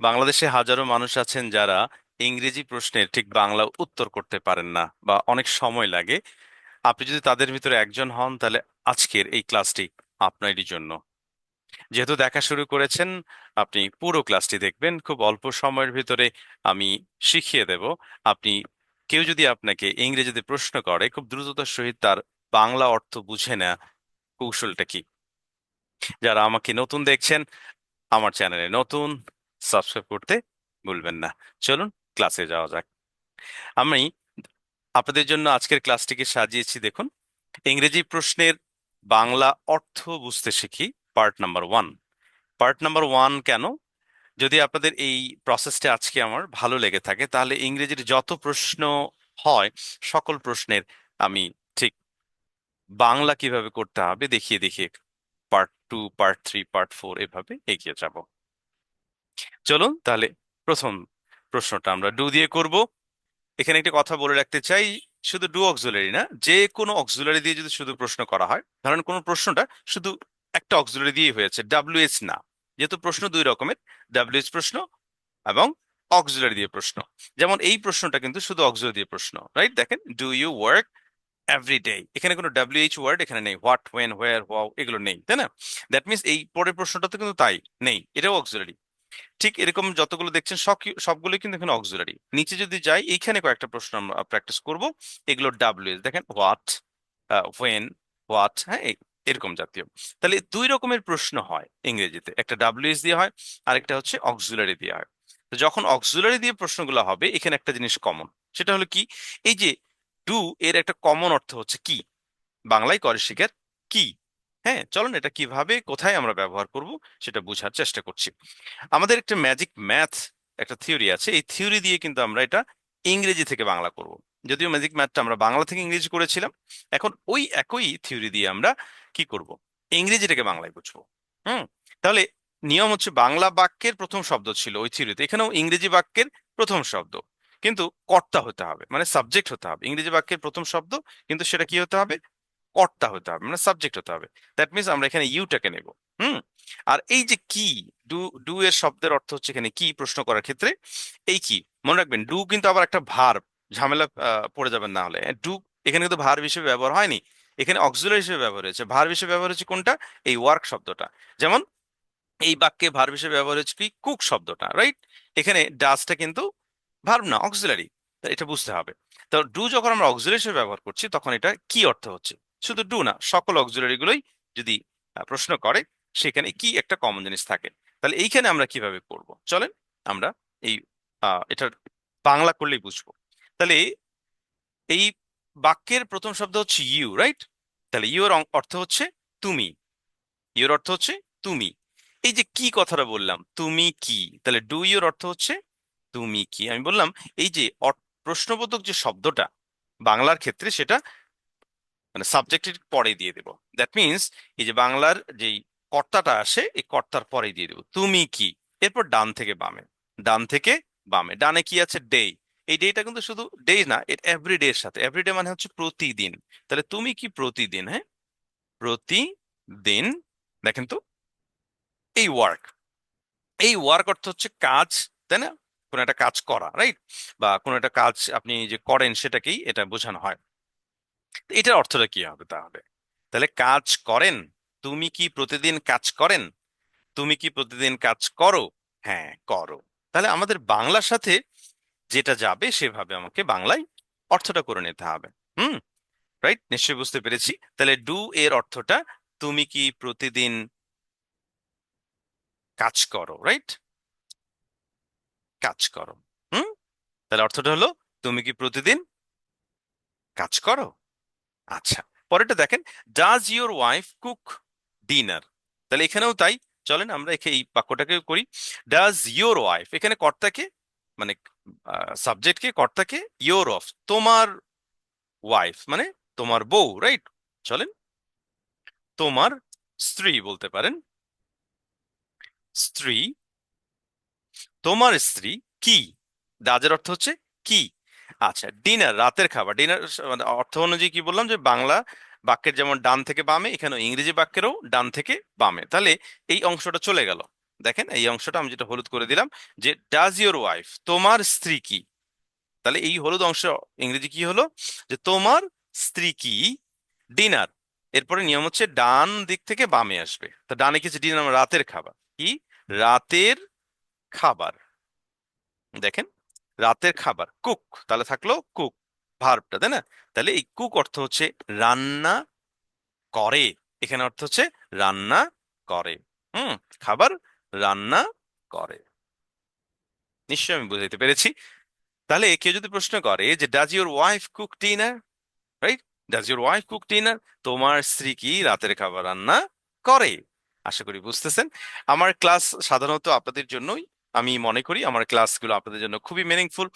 বাংলাদেশে হাজারো মানুষ আছেন যারা ইংরেজি প্রশ্নের ঠিক বাংলা উত্তর করতে পারেন না বা অনেক সময় লাগে। আপনি যদি তাদের ভিতরে একজন হন, তাহলে আজকের এই ক্লাসটি আপনারই জন্য। যেহেতু দেখা শুরু করেছেন, আপনি পুরো ক্লাসটি দেখবেন। খুব অল্প সময়ের ভিতরে আমি শিখিয়ে দেব। আপনি, কেউ যদি আপনাকে ইংরেজিতে প্রশ্ন করে, খুব দ্রুততার সহিত তার বাংলা অর্থ বুঝে না কৌশলটা কি? যারা আমাকে নতুন দেখছেন, আমার চ্যানেলে নতুন সাবস্ক্রাইব করতে ভুলবেন না। চলুন ক্লাসে যাওয়া যাক। আমি আপনাদের জন্য আজকের ক্লাসটিকে সাজিয়েছি, দেখুন। ইংরেজি প্রশ্নের বাংলা অর্থ বুঝতে শিখি part number one part number one কেন? যদি আপনাদের এই প্রসেসটা আজকে আমার ভালো লেগে থাকে, তাহলে ইংরেজির যত প্রশ্ন হয়, সকল প্রশ্নের আমি ঠিক বাংলা কীভাবে করতে হবে, দেখিয়ে দেখিয়ে part two part three part four এভাবে এগিয়ে যাব। চলুন তাহলে প্রথম প্রশ্নটা আমরা ডু দিয়ে করব। এখানে একটি কথা বলে রাখতে চাই, শুধু ডু অক্সুলারি না, যে কোনো অক্সুলারি দিয়ে যদি শুধু প্রশ্ন করা হয়, ধরেন কোনো প্রশ্নটা শুধু একটা অক্সুলারি দিয়ে হয়েছে ডাব্লিউএস না, যেহেতু প্রশ্ন দুই রকমের ডাব্লিউএস প্রশ্ন এবং অক্সুলারি দিয়ে প্রশ্ন। যেমন এই প্রশ্নটা কিন্তু শুধু অক্সুলারি দিয়ে প্রশ্ন, রাইট? দেখেন, do you work every day? এখানে কোনো ডাব্লিউএইচ ওয়ার্ড, এখানে নেই, হোয়াট ওয়েন হোয়ার হাউ এগুলো নেই, তাই না? দ্যাট মিনস এই পরের প্রশ্নটাতে কিন্তু তাই, নেই, এটাও অক্সুলারি। ঠিক এরকম যতগুলো দেখছেন সব সবগুলো কিন্তু এখানে অক্সিলারি নিচে যদি যাই, এইখানে কয়েকটা প্রশ্ন আমরা প্র্যাকটিস করব। এগুলো ডাব্লিউ দেখেন হোয়াট ওয়েন হোয়াট হ্যাঁ এরকম জাতীয়। তাহলে দুই রকমের প্রশ্ন হয় ইংরেজিতে। একটা ডাব্লিউএস দিয়ে হয়, আরেকটা হচ্ছে অক্সিলারি দিয়ে হয়। তো যখন অক্সিলারি দিয়ে প্রশ্নগুলো হবে, এখানে একটা জিনিস কমন সেটা হলো কি? এই যে ডু এর একটা কমন অর্থ হচ্ছে কি? বাংলায় করে শিকার কি? হ্যাঁ চলুন এটা কীভাবে, কোথায় আমরা ব্যবহার করব সেটা বোঝার চেষ্টা করছি। আমাদের একটা ম্যাজিক ম্যাথ একটা থিওরি আছে। এই থিওরি দিয়ে কিন্তু আমরা এটা ইংরেজি থেকে বাংলা করব। যদিও ম্যাজিক ম্যাথটা আমরা বাংলা থেকে ইংরেজি করেছিলাম, এখন ওই একই থিওরি দিয়ে আমরা কি করব? ইংরেজিটাকে বাংলায় বুঝব। হুম? তাহলে নিয়ম হচ্ছে বাংলা বাক্যের প্রথম শব্দ ছিল ওই থিওরিতে এখানেও ইংরেজি বাক্যের প্রথম শব্দ। কিন্তু কর্তা হতে হবে মানে সাবজেক্ট হতে হবে। ইংরেজি বাক্যের প্রথম শব্দ, কিন্তু সেটা কি হতে হবে? কর্তা হতে হবে মানে সাবজেক্ট হতে হবে। দ্যাট মিনস আমরা এখানে ইউটাকে নেব, হুম? আর এই যে কি ডু ডু এর শব্দের অর্থ হচ্ছে এখানে কি প্রশ্ন করার ক্ষেত্রে, এই কি, মনে রাখবেন ডু কিন্তু আবার একটা ভার ঝামেলা পড়ে যাবেন না হলে। ডু এখানে কিন্তু ভার হিসেবে ব্যবহার হয়নি, এখানে অক্সিলারি হিসেবে ব্যবহার হয়েছে। ভার হিসেবে ব্যবহার হচ্ছে কোনটা? এই ওয়ার্ক শব্দটা। যেমন, এই বাক্যে ভার হিসেবে ব্যবহার হচ্ছে কি? কুক শব্দটা রাইট এখানে ডাসটা কিন্তু ভার্ব না অক্সিলারি এটা বুঝতে হবে। তো ডু যখন আমরা অক্সিলারি হিসেবে ব্যবহার করছি, তখন এটা কি অর্থ হচ্ছে? শুধু ডু না, সকল অক্সিলারি গুলোই যদি প্রশ্ন করে, সেখানে কি একটা কমন জিনিস থাকে? তাহলে এইখানে আমরা কীভাবে করব? চলেন আমরা এই এটার বাংলা করলেই বুঝব। তাহলে এই বাক্যের প্রথম শব্দ হচ্ছে ইউ রাইট তাহলে ইউ এর অং- অর্থ হচ্ছে তুমি। ইউর অর্থ হচ্ছে তুমি। এই যে কি কথাটা বললাম, তুমি কি? তাহলে ডু ইউর অর্থ হচ্ছে তুমি কি? আমি বললাম, এই যে প্রশ্নবোধক যে শব্দটা বাংলার ক্ষেত্রে সেটা মানে সাবজেক্টের পরে দিয়ে দেব। দ্যাট মিনস এই যে বাংলার যেই কর্তাটা আসে, এই কর্তার পরে দিয়ে দেবো। তুমি কি? এরপর ডান থেকে বামে। ডান থেকে বামে। ডানে কি আছে? ডে এই ডেটা কিন্তু শুধু ডে না এর এভরিডে এর সাথে। এভরিডে মানে হচ্ছে প্রতিদিন। তাহলে তুমি কি প্রতিদিন হ্যাঁ? প্রতিদিন, দেখেন তো, এই ওয়ার্ক এই ওয়ার্ক অর্থ হচ্ছে কাজ, তাই না? কোনো একটা কাজ করা রাইট বা কোনো একটা কাজ আপনি যে করেন সেটাকেই এটা বোঝানো হয়। এটার অর্থটা কি হবে তাহলে? তাহলে কাজ করেন, তুমি কি প্রতিদিন কাজ করেন? তুমি কি প্রতিদিন কাজ করো? হ্যাঁ করো। তাহলে আমাদের বাংলার সাথে যেটা যাবে সেভাবে আমাকে বাংলায় অর্থটা করে নিতে হবে। হুম? রাইট নিশ্চয়ই বুঝতে পেরেছি। তাহলে ডু এর অর্থটা তুমি কি প্রতিদিন কাজ করো রাইট কাজ করো। হুম? তাহলে অর্থটা হলো, তুমি কি প্রতিদিন কাজ করো? আচ্ছা পরেরটা দেখেন does your wife cook dinner তাহলে এখানেও তাই, চলেন আমরা এখানে এই বাক্যটাকে করি ডাজ ইউর ওয়াইফ এখানে কর্তাকে মানে সাবজেক্টকে কর্তাকে ইয়োর অফ তোমার ওয়াইফ মানে তোমার বউ রাইট চলেন, তোমার স্ত্রী বলতে পারেন, স্ত্রী, তোমার স্ত্রী কি? ডাজের অর্থ হচ্ছে কি? আচ্ছা ডিনার রাতের খাবার। ডিনার মানে অর্থ অনুযায়ী কি বললাম যে, বাংলা বাক্যের যেমন ডান থেকে বামে এখানে ইংরেজি বাক্যেরও ডান থেকে বামে। তাহলে এই অংশটা চলে গেল। দেখেন, এই অংশটা আমি যেটা হলুদ করে দিলাম যে ডাজ ইউর ওয়াইফ তোমার স্ত্রী কি? তাহলে এই হলুদ অংশ ইংরেজি কি হলো? যে, তোমার স্ত্রী কি? ডিনার এরপরে নিয়ম হচ্ছে ডান দিক থেকে বামে আসবে। তা ডানে কিছু ডিনার রাতের খাবার। কি? রাতের খাবার। দেখেন রাতের খাবার কুক তাহলে থাকল কুক ভার্বটা তাই না? তাহলে এই কুক অর্থ হচ্ছে রান্না করে, এখানে অর্থ হচ্ছে রান্না করে, হুম, খাবার রান্না করে। নিশ্চয়ই আমি বুঝাইতে পেরেছি। তাহলে কেউ যদি প্রশ্ন করে যে does your wife cook dinner right does your wife cook dinner তোমার স্ত্রী কি রাতের খাবার রান্না করে? আশা করি বুঝতেছেন। আমার ক্লাস সাধারণত আপনাদের জন্যই আমি মনে করি আমার ক্লাসগুলো আপনাদের জন্য খুবই মিনিংফুল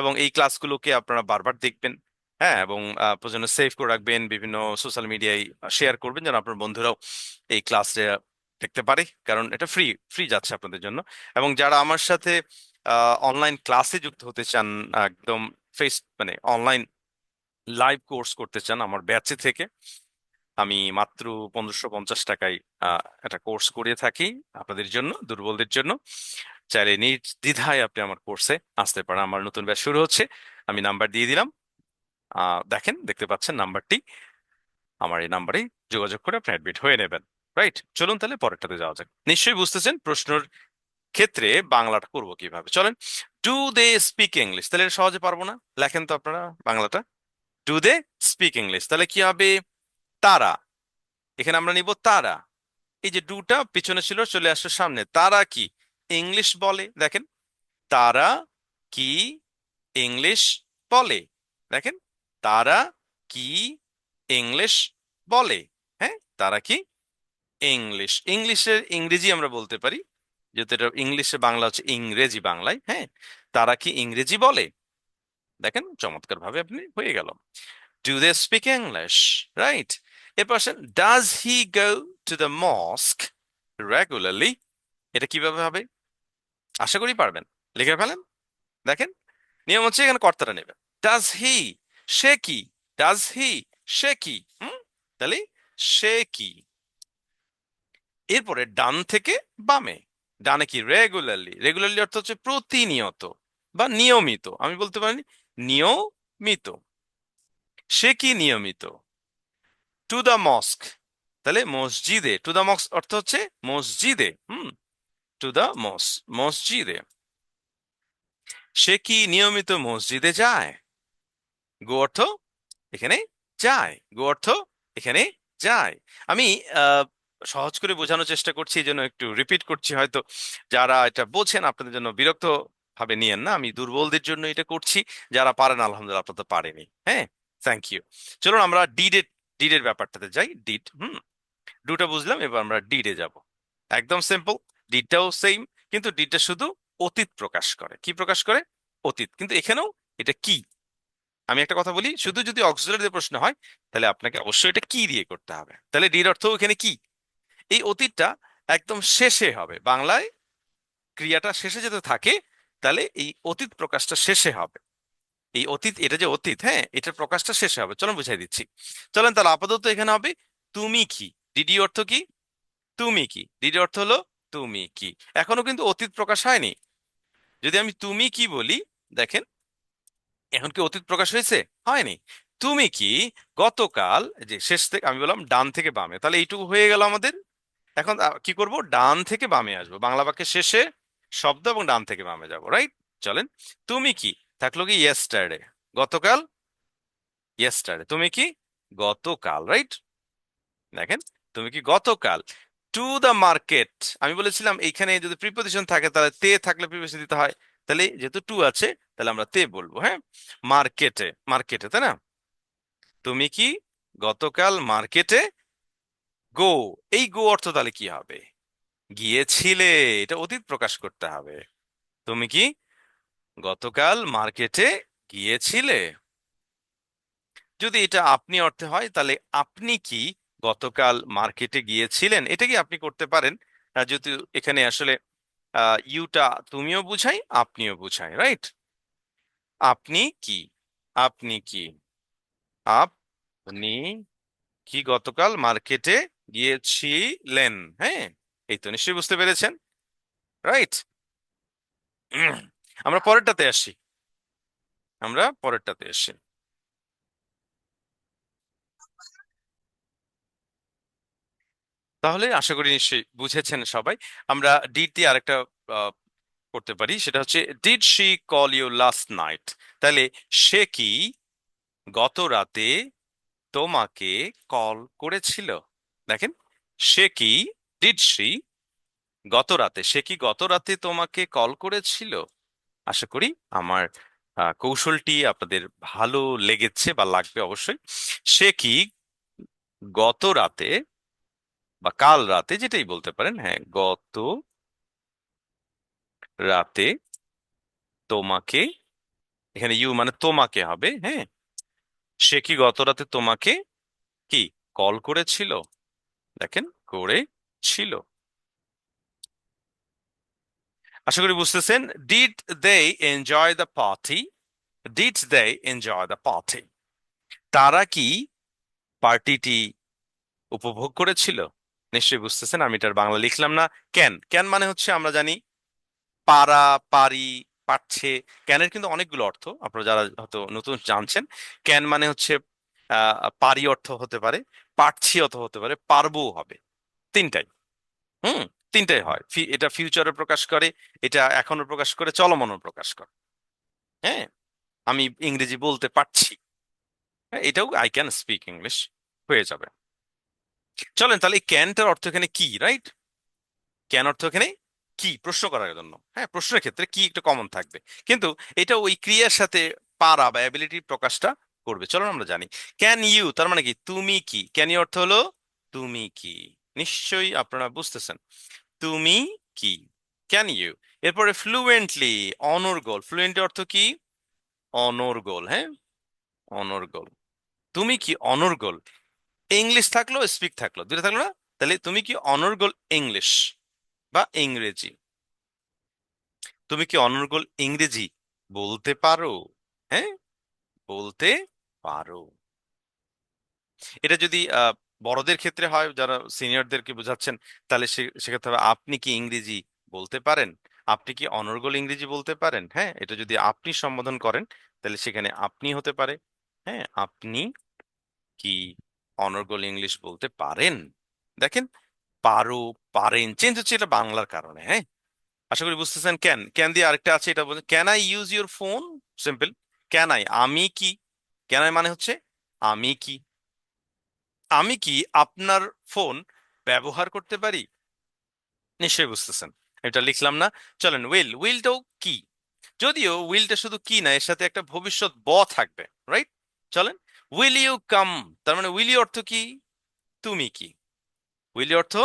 এবং এই ক্লাসগুলোকে আপনারা বারবার দেখবেন হ্যাঁ? এবং প্রয়োজনে সেভ করে রাখবেন, বিভিন্ন সোশ্যাল মিডিয়ায় শেয়ার করবেন যেন আপনার বন্ধুরাও এই ক্লাসে দেখতে পারে, কারণ এটা ফ্রি ফ্রি যাচ্ছে আপনাদের জন্য। এবং যারা আমার সাথে অনলাইন ক্লাসে যুক্ত হতে চান, একদম ফেস মানে অনলাইন লাইভ কোর্স করতে চান আমার ব্যাচে থেকে, আমি মাত্র পনেরোশো পঞ্চাশ টাকায় একটা কোর্স করিয়ে থাকি আপনাদের জন্য, দুর্বলদের জন্য। চাইলে নির্দ্বিধায় আপনি আমার কোর্সে আসতে পারেন। আমার নতুন ব্যাচ শুরু হচ্ছে, আমি নাম্বার দিয়ে দিলাম। দেখেন, দেখতে পাচ্ছেন নাম্বারটি আমার এই নাম্বারে যোগাযোগ করে আপনি অ্যাডমিট হয়ে নেবেন রাইট চলুন তাহলে পরেরটাতে যাওয়া যাক। নিশ্চয়ই বুঝতেছেন প্রশ্নের ক্ষেত্রে বাংলাটা করব কীভাবে। চলেন ডু দে স্পিক ইংলিশ তাহলে এটা সহজে পারব না? লেখেন তো আপনারা বাংলাটা। ডু দে স্পিক ইংলিশ তাহলে কি হবে? তারা। এখানে আমরা নিব তারা। এই যে ডুটা পিছনে ছিল, চলে আসছে সামনে। তারা কি? ইংলিশ বলে, দেখেন। তারা কি ইংলিশ বলে? দেখেন, তারা কি ইংলিশ বলে? হ্যাঁ তারা কি ইংলিশ? ইংলিশের ইংরেজি আমরা বলতে পারি, যেহেতু এটা ইংলিশে বাংলা হচ্ছে ইংরেজি বাংলায় হ্যাঁ। তারা কি ইংরেজি বলে? দেখেন চমৎকার ভাবে আপনি হয়ে গেল। Do they speak English right এরপর আসেন does he go to the mosque regularly এটা কীভাবে হবে? আশা করি পারবেন। লিখে ফেলেন, দেখেন, নিয়ম হচ্ছে এখানে কর্তাটা নেবে। ডাজ হি সে কি? ডাজ হি সে কি? হুম? তাহলে, সে কি? এরপরে ডান থেকে বামে। ডানে কি? রেগুলারলি রেগুলারলি অর্থ হচ্ছে প্রতিনিয়ত বা নিয়মিত। আমি বলতে পারি নিয়মিত। সে কি নিয়মিত? টু দ্য মস্ক তাহলে মসজিদে। টু দ্য মস্ক অর্থ হচ্ছে মসজিদে। হুম? টু দ্য মস মসজিদে সে কি নিয়মিত মসজিদে যায় গো অর্থ এখানে যায় গো অর্থ এখানে যায় আমি সহজ করে বোঝানোর চেষ্টা করছি, এই জন্য একটু রিপিট করছি, হয়তো যারা এটা বোঝেন আপনাদের জন্য বিরক্ত ভাবে নিয়েন না। আমি দুর্বলদের জন্য এটা করছি, যারা পারেন, আলহামদুলিল্লাহ আপনারা তো পারেনি। হ্যাঁ থ্যাংক ইউ চলুন আমরা ডিডের ডিডের ব্যাপারটাতে যাই। ডিড হুম ডুটা বুঝলাম, এবার আমরা ডিডে যাব। একদম সিম্পল ডিডটাও সেম কিন্তু ডিডটা শুধু অতীত প্রকাশ করে। কি প্রকাশ করে? অতীত। কিন্তু এখানেও এটা কি? আমি একটা কথা বলি, শুধু যদি অক্সিলারি প্রশ্ন হয়, তাহলে আপনাকে অবশ্যই এটা কি দিয়ে করতে হবে? তাহলে ডির অর্থ এখানে কি? এই অতীতটা একদম শেষে হবে। বাংলায় ক্রিয়াটা শেষে যেতে থাকে, তাহলে এই অতীত প্রকাশটা শেষে হবে। এই অতীত, এটা যে অতীত হ্যাঁ এটার প্রকাশটা শেষে হবে। চলুন বুঝাই দিচ্ছি। চলেন তাহলে আপাতত এখানে হবে, তুমি কি? ডিডি অর্থ কি? তুমি কি? ডিডি অর্থ হলো তুমি কি? এখনও কিন্তু অতীত প্রকাশ হয়নি। যদি আমি তুমি কি বলি, দেখেন, এখন কি অতীত প্রকাশ হয়েছে? হয়নি। তুমি কি গতকাল যে শেষ থেকে, আমি বললাম ডান থেকে বামে, তাহলে এইটুকু হয়ে গেল আমাদের। এখন কি করব? ডান থেকে বামে আসব। বাংলা বাক্যের শেষে শব্দ এবং ডান থেকে বামে যাব রাইট চলেন, তুমি কি? থাকল কি ইয়েস্টারডে গতকাল? ইয়েস্টারডে তুমি কি? গতকাল রাইট দেখেন, তুমি কি গতকাল? টু দ্য মার্কেট আমি বলেছিলাম, এইখানে যদি প্রিপোজিশন থাকে, তাহলে তে থাকলে প্রিপোজিশন দিতে হয়। তাহলে যেহেতু টু আছে, তাহলে আমরা তে বলব হ্যাঁ? মার্কেটে মার্কেটে তাই না? তুমি কি গতকাল মার্কেটে গো এই গো অর্থ তাহলে কি হবে? গিয়েছিলে, এটা অতীত প্রকাশ করতে হবে। তুমি কি গতকাল মার্কেটে গিয়েছিলে? যদি এটা আপনি অর্থে হয়, তাহলে আপনি কি গতকাল মার্কেটে গিয়েছিলেন, এটা কি আপনি করতে পারেন? যেহেতু এখানে আসলে ইউটা তুমিও বুঝাই, আপনিও বুঝাই, রাইট? আপনি কি? আপনি কি? আপনি কি গতকাল মার্কেটে গিয়েছিলেন? হ্যাঁ এই তো নিশ্চয়ই বুঝতে পেরেছেন, রাইট? আমরা পরেরটাতে আসি, আমরা পরেরটাতে আসি। তাহলে আশা করি নিশ্চয়ই বুঝেছেন সবাই। আমরা ডিড দিয়ে আরেকটা করতে পারি। সেটা হচ্ছে did she call you last night তাহলে সে কি গত রাতে তোমাকে কল করেছিল? দেখেন, সে কি ডিড শি গত রাতে, সে কি গত রাতে তোমাকে কল করেছিল? আশা করি আমার কৌশলটি আপনাদের ভালো লেগেছে বা লাগবে অবশ্যই। সে কি গত রাতে বা কাল রাতে যেটাই বলতে পারেন হ্যাঁ গত রাতে তোমাকে, এখানে ইউ মানে তোমাকে হবে হ্যাঁ? সে কি গত রাতে তোমাকে কি কল করেছিল? দেখেন, করেছিল। আশা করি বুঝতেছেন did they enjoy the party did they enjoy the party তারা কি পার্টিটি উপভোগ করেছিল? নিশ্চয়ই বুঝতেছেন, আমি এটার বাংলা লিখলাম না। ক্যান ক্যান মানে হচ্ছে আমরা জানি পারা, পারি পারছে ক্যানের কিন্তু অনেকগুলো অর্থ, আপনারা যারা হয়তো নতুন জানছেন। ক্যান মানে হচ্ছে পারি অর্থ হতে পারে, পারছি অর্থ হতে পারে পারব হবে। তিনটাই। হুম, তিনটাই হয়। এটা ফিউচারে প্রকাশ করে, এটা এখনও প্রকাশ করে, চলমানও প্রকাশ করে। হ্যাঁ আমি ইংরেজি বলতে পারছি। হ্যাঁ এটাও আই ক্যান স্পিক ইংলিশ হয়ে যাবে। চলেন তাহলে এই ক্যানটার অর্থ এখানে কি রাইট ক্যান অর্থ এখানে কি? প্রশ্ন করার জন্য। হ্যাঁ প্রশ্নের ক্ষেত্রে কি একটা কমন থাকবে। কিন্তু এটা ওই ক্রিয়ার সাথে পারা বা অ্যাবিলিটি প্রকাশটা করবে। চলুন আমরা জানি। ক্যান ইউ তার মানে কি? তুমি কি? ক্যান ইউ অর্থ হলো তুমি কি? নিশ্চয়ই আপনারা বুঝতেছেন। তুমি কি? ক্যান ইউ এরপরে ফ্লুয়েন্টলি অনর্গল। ফ্লুয়েন্ট অর্থ কি? অনর্গল হ্যাঁ? অনর্গল। তুমি কি? অনর্গল। ইংলিশ থাকল স্পিক থাকল দুটো থাকল না? তাহলে তুমি কি অনর্গল ইংলিশ বা ইংরেজি? তুমি কি অনর্গল ইংরেজি বলতে পারো? হ্যাঁ বলতে পারো। এটা যদি বড়দের ক্ষেত্রে হয় যারা সিনিয়রদেরকে বোঝাচ্ছেন তাহলে সেক্ষেত্রে হবে, আপনি কি ইংরেজি বলতে পারেন? আপনি কি অনর্গল ইংরেজি বলতে পারেন? হ্যাঁ এটা যদি আপনি সম্বোধন করেন তাহলে সেখানে আপনি হতে পারে। হ্যাঁ আপনি কি অনর্গল ইংলিশ বলতে পারেন। দেখেন, পারো, পারেন চেঞ্জ হচ্ছে এটা বাংলার কারণে হ্যাঁ? আশা করি বুঝতেছেন ক্যান ক্যান দিয়ে আরেকটা আছে, এটা বলছেন can I use your phone simple can I আমি কি? ক্যান আই মানে হচ্ছে, আমি কি? আমি কি আপনার ফোন ব্যবহার করতে পারি? নিশ্চয়ই বুঝতেছেন, এটা লিখলাম না। চলেন উইল উইলটাও কি? যদিও উইলটা শুধু কি না, এর সাথে একটা ভবিষ্যৎ ব থাকবে রাইট চলেন উইল ইউ কাম তার মানে উইল ইউ অর্থ কি? তুমি কি? উইল ইউ অর্থ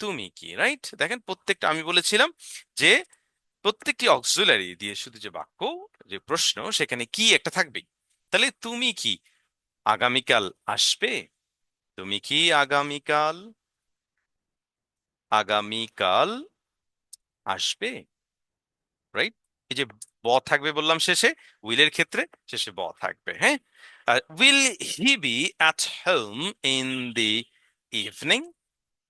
তুমি কি? রাইট দেখেন প্রত্যেকটা আমি বলেছিলাম যে প্রত্যেকটি অক্সিলারি দিয়ে শুধু যে বাক্য, যে প্রশ্ন, সেখানে কি একটা থাকবেই। তাহলে তুমি কি? আগামীকাল আসবে? তুমি কি আগামীকাল? আগামীকাল আসবে? রাইট এই যে ব থাকবে বললাম শেষে উইলের ক্ষেত্রে শেষে ব থাকবে হ্যাঁ? Will he be at home in the evening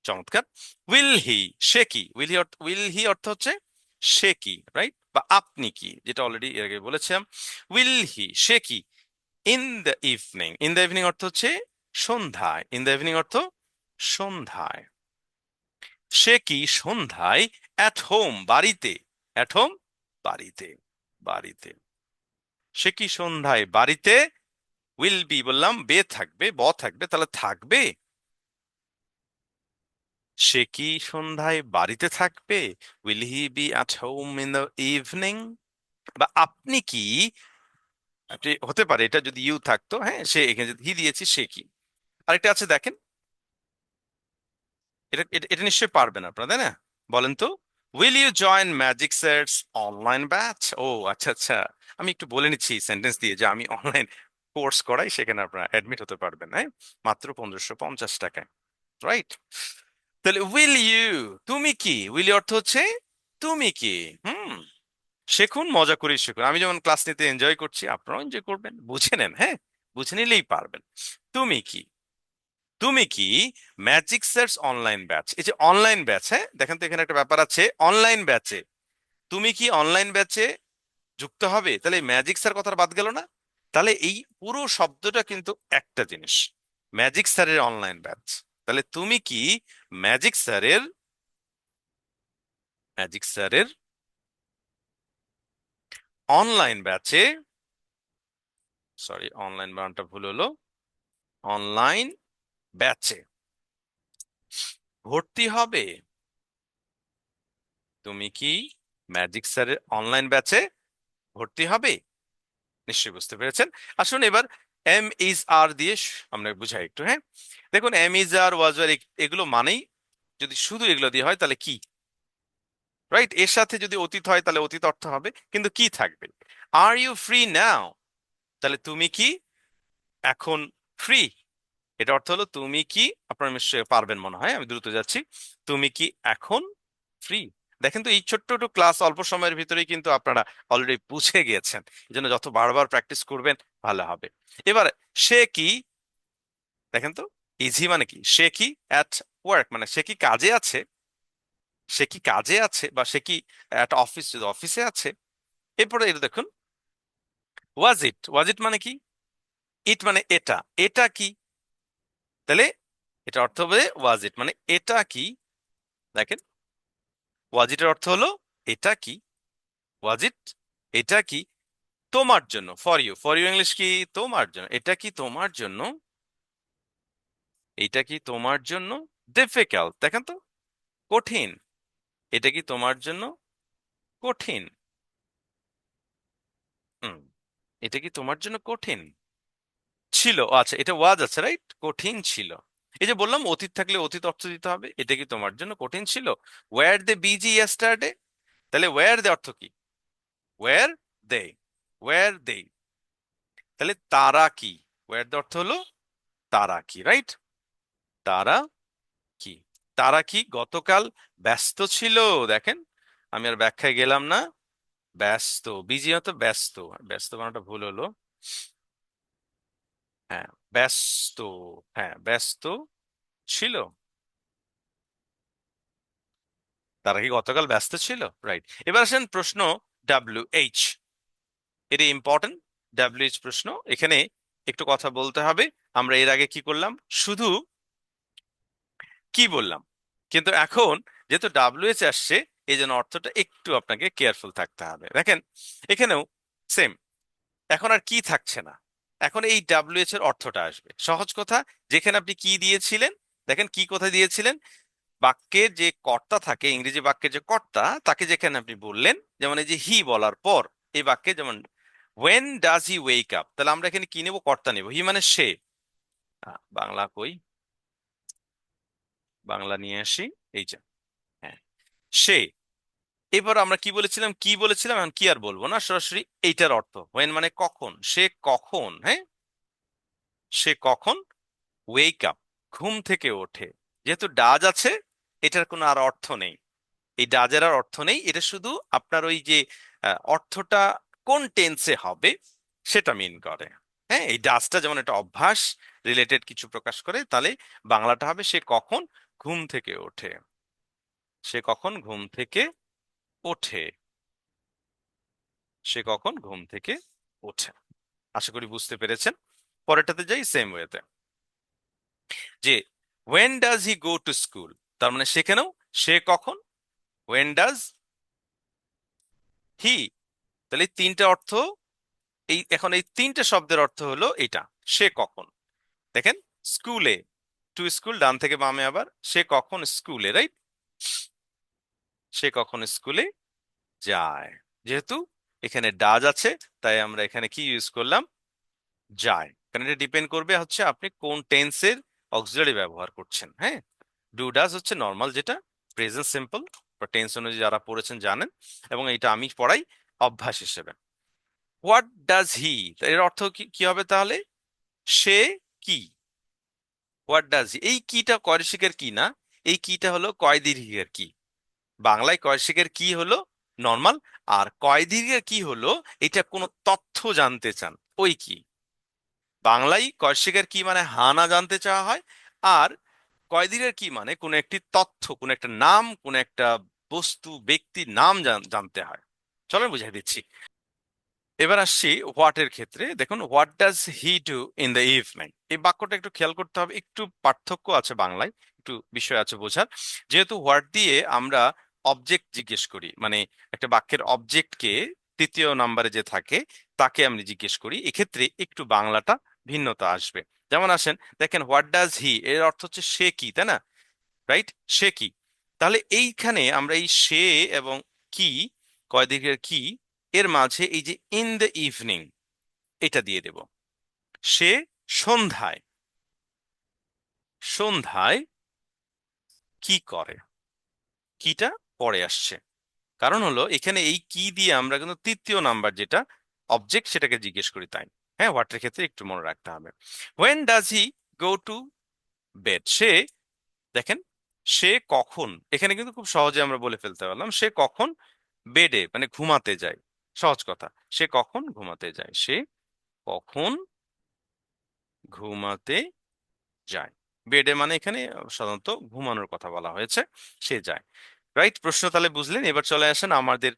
চমৎকার। উইল হি সে কি? উইল হি উইল হি অর্থ হচ্ছে সে কি রাইট বা আপনি কি, যেটা অলরেডি এর আগে বলেছিলাম। উইল হি সে কি? In the evening in the evening অর্থ হচ্ছে সন্ধ্যায়। ইন দ্য ইভিনিং অর্থ সন্ধ্যায়। সে কি সন্ধ্যায়? অ্যাট হোম বাড়িতে। অ্যাট হোম বাড়িতে। বাড়িতে। সে কি সন্ধ্যায়? বাড়িতে উইল বি বললাম, বে থাকবে, ব থাকবে, তাহলে থাকবে? সে কি সন্ধ্যায় বাড়িতে থাকবে? Will he be at home in the evening বা আপনি কি, আপনি হতে পারে এটা যদি ইউ থাকতো হ্যাঁ সে এখানে হি দিয়েছি, সে কি? আরেকটা আছে দেখেন। এটা এটা এটা নিশ্চয়ই পারবেন আপনারা, তাই না? বলেন তো will you join magic sets online batch ও আচ্ছা আচ্ছা। আমি একটু বলে নিচ্ছি সেন্টেন্স দিয়ে যে আমি অনলাইন কোর্স করাই সেখানে আপনারা অ্যাডমিট হতে পারবেন হ্যাঁ? মাত্র পনেরোশো পঞ্চাশ টাকায় রাইট তাহলে উইল ইউ তুমি কি? উইল অর্থ হচ্ছে, তুমি কি? হুম, শেখুন, মজা করে শেখুন। আমি যেমন ক্লাস নিতে এনজয় করছি, আপনারাও এনজয় করবেন, বুঝে নেন হ্যাঁ? বুঝে নিলেই পারবেন। তুমি কি? তুমি কি? ম্যাজিক স্যারস অনলাইন ব্যাচ এই যে অনলাইন ব্যাচ হ্যাঁ? দেখেন তো এখানে একটা ব্যাপার আছে অনলাইন ব্যাচে তুমি কি অনলাইন ব্যাচে যুক্ত হবে? তাহলে ম্যাজিক স্যার কথাটা বাদ গেল না? তাহলে এই পুরো শব্দটা কিন্তু একটা জিনিস। ম্যাজিক স্যারের অনলাইন ব্যাচ। তাহলে তুমি কি ম্যাজিক স্যারের ম্যাজিক স্যারের অনলাইন ব্যাচে, সরি, অনলাইন বানানটা ভুল হলো, অনলাইন ব্যাচে ভর্তি হবে। তুমি কি ম্যাজিক স্যারের অনলাইন ব্যাচে ভর্তি হবে? নিশ্চয়ই বুঝতে পেরেছেন। আসুন এবার এম ইজ আর দিয়ে আমরা বুঝাই একটু হ্যাঁ? দেখুন এম ইজ আর ওয়াজ আর এগুলো মানেই যদি শুধু এগুলো দিয়ে হয়, তাহলে কি? রাইট এর সাথে যদি অতীত হয়, তাহলে অতীত অর্থ হবে, কিন্তু কি থাকবে? আর ইউ ফ্রি নাও তাহলে তুমি কি এখন ফ্রি এটা অর্থ হলো, তুমি কি, আপনারা নিশ্চয়ই পারবেন মনে হয়, আমি দ্রুত যাচ্ছি। তুমি কি এখন ফ্রি দেখেন তো এই ছোট্ট একটু ক্লাস অল্প সময়ের ভিতরেই কিন্তু আপনারা অলরেডি বুঝে গিয়েছেন জন্য যত বারবার প্র্যাকটিস করবেন, ভালো হবে। এবার সে কি? দেখেন তো ইজি মানে কি? সে কি অ্যাট ওয়ার্ক মানে সে কি কাজে আছে? সে কি কাজে আছে বা সে কি একটা অফিস যদি অফিসে আছে? এরপরে এটা দেখুন ওয়াজ ইট ওয়াজ ইট মানে কি? ইট মানে এটা। এটা কি? তাহলে, এটা অর্থ হবে ওয়াজ ইট মানে এটা কি? দেখেন ওয়াজ ইটের অর্থ হলো, এটা কি? ওয়াজ ইট এটা কি তোমার জন্য? For you for you English কি তোমার জন্য? এটা কি তোমার জন্য? এটা কি তোমার জন্য? ডিফিকাল্ট দেখেন তো, কঠিন। এটা কি তোমার জন্য? কঠিন। এটা কি তোমার জন্য কঠিন? ছিল আচ্ছা এটা ওয়াজ আছে, রাইট? কঠিন ছিল। এই যে বললাম, অতীত থাকলে অতীত অর্থ দিতে হবে, এটা কি তোমার জন্য কঠিন ছিল? ওয়ার দে বিজি ইয়েস্টারডে তাহলে ওয়ার দে অর্থ কি? ওয়ার দে ওয়ার দে তাহলে তারা কি? ওয়ার দে অর্থ হলো তারা কি রাইট তারা কি? তারা কি গতকাল ব্যস্ত ছিল? দেখেন, আমি আর ব্যাখ্যায় গেলাম না। ব্যস্ত বিজি হতো ব্যস্ত। ব্যস্ত বানাটা ভুল হলো। হ্যাঁ ব্যস্ত হ্যাঁ ব্যস্ত ছিল। তারা কি গতকাল ব্যস্ত ছিল? রাইট এবার আসেন প্রশ্ন ডাব্লিউ এইচ এটা ইম্পর্টেন্ট ডাব্লিউ এইচ প্রশ্ন। এখানে একটু কথা বলতে হবে। আমরা এর আগে কি করলাম? শুধু কি বললাম? কিন্তু এখন যেহেতু ডাব্লিউ এইচ আসছে, এই জন্য অর্থটা একটু আপনাকে কেয়ারফুল থাকতে হবে। দেখেন, এখানেও সেম এখন আর কি থাকছে না? এখন এই ডাব্লিউএইচ এর অর্থটা আসবে। সহজ কথা, যেখানে আপনি কি দিয়েছিলেন, দেখেন কি কোথায় দিয়েছিলেন? বাক্যের যে কর্তা থাকে, ইংরেজি বাক্যের যে কর্তা, তাকে যেখানে আপনি বললেন, যেমন এই যে হি বলার পর, এই বাক্যে যেমন when does he wake up তাহলে আমরা এখানে কি নেব? কর্তা নেব। হি মানে সে। বাংলা কই? বাংলা নিয়ে আসি, এই যে হ্যাঁ। সে। এবার আমরা কি বলেছিলাম কি বলেছিলাম? এখন কি আর বলব না, সরাসরি এইটার অর্থ। ওয়েন মানে কখন? সে কখন হ্যাঁ? সে কখন? ওয়েক আপ ঘুম থেকে ওঠে। যেহেতু ডাজ আছে, এটার কোনো আর অর্থ নেই। এই ডাজের আর অর্থ নেই, এটা শুধু আপনার ওই যে অর্থটা কোন টেন্সে হবে, সেটা মিন করে। হ্যাঁ এই ডাজটা যেমন একটা অভ্যাস রিলেটেড কিছু প্রকাশ করে, তাহলে বাংলাটা হবে সে কখন? ঘুম থেকে ওঠে। সে কখন? ঘুম থেকে ওঠে। সে কখন? ঘুম থেকে ওঠে। আশা করি বুঝতে পেরেছেন। পরেরটাতে যাই সেম ওয়েতে যে when does he go to school তার মানে সেখানেও সে কখন? ওয়েন ডাজ হি তাহলে তিনটা অর্থ, এই, এখন এই তিনটে শব্দের অর্থ হলো এটা। সে কখন? দেখেন স্কুলে টু স্কুল ডান থেকে বামে আবার। সে কখন? স্কুলে রাইট সে কখন স্কুলে যায়? যেহেতু এখানে ডাজ আছে, তাই আমরা এখানে কি ইউজ করলাম? যায়। কারণ এটা ডিপেন্ড করবে হচ্ছে আপনি কোন টেন্সের অক্সিলারি ব্যবহার করছেন হ্যাঁ? ডু ডাজ হচ্ছে নর্মাল যেটা প্রেজেন্ট সিম্পল বা টেন্স অনুযায়ী যারা পড়েছেন জানেন এবং এটা আমি পড়াই অভ্যাস হিসেবে। হোয়াট ডাজ হি এর অর্থ কি হবে তাহলে? সে কি? হোয়াট ডাজ হি এই কিটা কয়শিকের কি না? এই কিটা হলো দীর্ঘের কি? বাংলায় কয়শিকের কি হলো? নর্মাল। আর কয় দীর্ঘের কি হলো? এটা কোনো তথ্য জানতে চান। ওই কি? বাংলায় কয়শিকের কি মানে হানা জানতে চাওয়া হয়? আর কয়দিনের কি মানে কোনো একটি তথ্য, কোনো একটা নাম, কোনো একটা বস্তু, ব্যক্তি নাম জানতে হয়। চলো বুঝাই দিচ্ছি। এবার আসছি হোয়াট এর ক্ষেত্রে। দেখুন, what does he do in the evening? এই বাক্যটা একটু খেয়াল করতে হবে। একটু পার্থক্য আছে বাংলায়। একটু বিষয় আছে বোঝার। যেহেতু হোয়াট দিয়ে আমরা অবজেক্ট জিজ্ঞেস করি। মানে একটা বাক্যের অবজেক্টকে তৃতীয় নাম্বারে যে থাকে, তাকে আমি জিজ্ঞেস করি। এক্ষেত্রে একটু বাংলাটা ভিন্নতা আসবে। যেমন আসেন, দেখেন হোয়াট ডাজ হি এর অর্থ হচ্ছে সে কি, তাই না? রাইট সে কি? তাহলে এইখানে আমরা এই সে এবং কি, কয়দিকের কি, এর মাঝে এই যে ইন দ্য ইভিনিং এটা দিয়ে দেব। সে সন্ধ্যায় সন্ধ্যায় কি করে? কিটা? পরে আসছে। কারণ হলো, এখানে এই কি দিয়ে আমরা কিন্তু তৃতীয় নাম্বার যেটা অবজেক্ট সেটাকে জিজ্ঞেস করি তাই। হ্যাঁ হোয়াটের ক্ষেত্রে একটু মনে রাখতে হবে। When does he go to bed সে, দেখেন, সে কখন, এখানে কিন্তু খুব সহজে আমরা বলে ফেলতে পারলাম, সে কখন বেডে মানে ঘুমাতে যায়। সহজ কথা, সে কখন ঘুমাতে যায়? সে কখন ঘুমাতে যায়। বেডে মানে এখানে সাধারণত ঘুমানোর কথা বলা হয়েছে, সে যায়। রাইট প্রশ্ন তাহলে বুঝলেন, এবার চলে আসেন আমাদের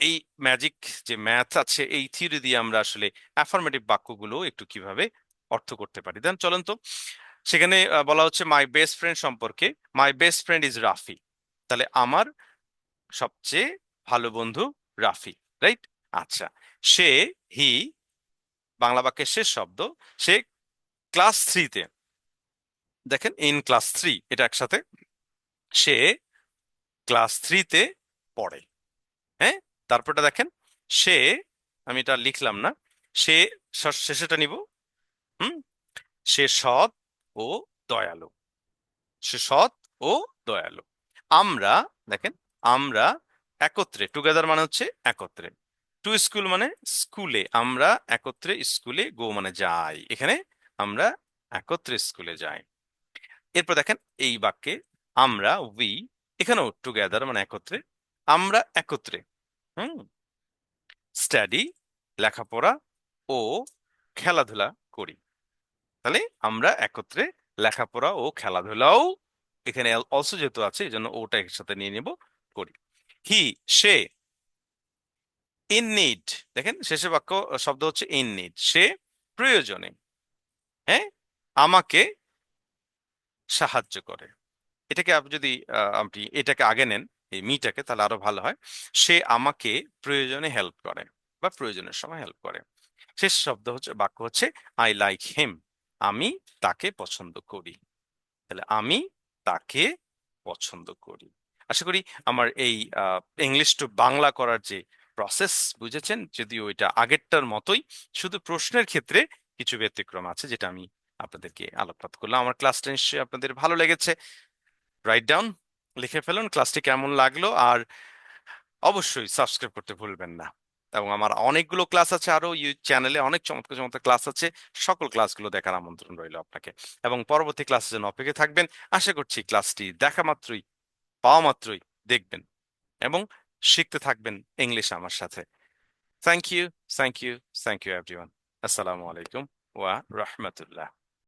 এই ম্যাজিক যে ম্যাথ আছে, এই থিওরি দিয়ে আমরা আসলে অ্যাফার্মেটিভ বাক্যগুলো একটু কীভাবে অর্থ করতে পারি। দেন চলেন তো, সেখানে বলা হচ্ছে মাই বেস্ট ফ্রেন্ড সম্পর্কে my best friend is Rafi তাহলে আমার সবচেয়ে ভালো বন্ধু রাফি রাইট আচ্ছা সে হি বাংলা বাক্যের শেষ শব্দ, সে ক্লাস থ্রিতে দেখেন ইন ক্লাস থ্রি এটা একসাথে, সে ক্লাস থ্রিতে পড়ে। হ্যাঁ? তারপরটা দেখেন, সে, আমি এটা লিখলাম না, সে শেষেটা নিব। হুম? সে সৎ ও দয়ালু। সে সৎ ও দয়ালু। আমরা, দেখেন, আমরা একত্রে টুগেদার মানে হচ্ছে একত্রে। টু স্কুল মানে স্কুলে আমরা একত্রে স্কুলে গো মানে যাই। এখানে আমরা একত্রে স্কুলে যাই। এরপর দেখেন, এই বাক্যে আমরা উই এখানেও টুগেদার মানে একত্রে, আমরা একত্রে, হুম স্টাডি লেখাপড়া ও খেলাধুলা করি। তাহলে আমরা একত্রে লেখাপড়া ও খেলাধুলাও এখানে অলসো যেহেতু আছে এই জন্য ওটা একসাথে নিয়ে নেব, করি। হি সে ইন নিড দেখেন শেষের বাক্য, শব্দ হচ্ছে ইন নিড সে প্রয়োজনে হ্যাঁ আমাকে সাহায্য করে। এটাকে আপনি যদি আপনি এটাকে আগে নেন, এই মিটাকে, তাহলে আরও ভালো হয়। সে আমাকে প্রয়োজনে হেল্প করে বা প্রয়োজনের সময় হেল্প করে। শেষ শব্দ হচ্ছে, বাক্য হচ্ছে আই লাইক হিম আমি তাকে পছন্দ করি। তাহলে আমি তাকে পছন্দ করি। আশা করি আমার এই ইংলিশ টু বাংলা করার যে প্রসেস বুঝেছেন? যদিও এটা আগেরটার মতোই, শুধু প্রশ্নের ক্ষেত্রে কিছু ব্যতিক্রম আছে, যেটা আমি আপনাদেরকে আলোকপাত করলাম। আমার ক্লাসটা নিশ্চয়ই আপনাদের ভালো লেগেছে। রাইট ডাউন লিখে ফেলুন ক্লাসটি কেমন লাগল, আর অবশ্যই সাবস্ক্রাইব করতে ভুলবেন না। এবং আমার অনেকগুলো ক্লাস আছে আরও, ইউ চ্যানেলে অনেক চমৎকার চমৎকার ক্লাস আছে, সকল ক্লাসগুলো দেখার আমন্ত্রণ রইল আপনাকে। এবং পরবর্তী ক্লাসের জন্য অপেক্ষা থাকবেন, আশা করছি ক্লাসটি দেখা মাত্রই, পাওয়া মাত্রই দেখবেন এবং শিখতে থাকবেন ইংলিশ আমার সাথে। Thank you thank you thank you everyone আসসালামু আলাইকুম ওয়া রাহমাতুল্লাহ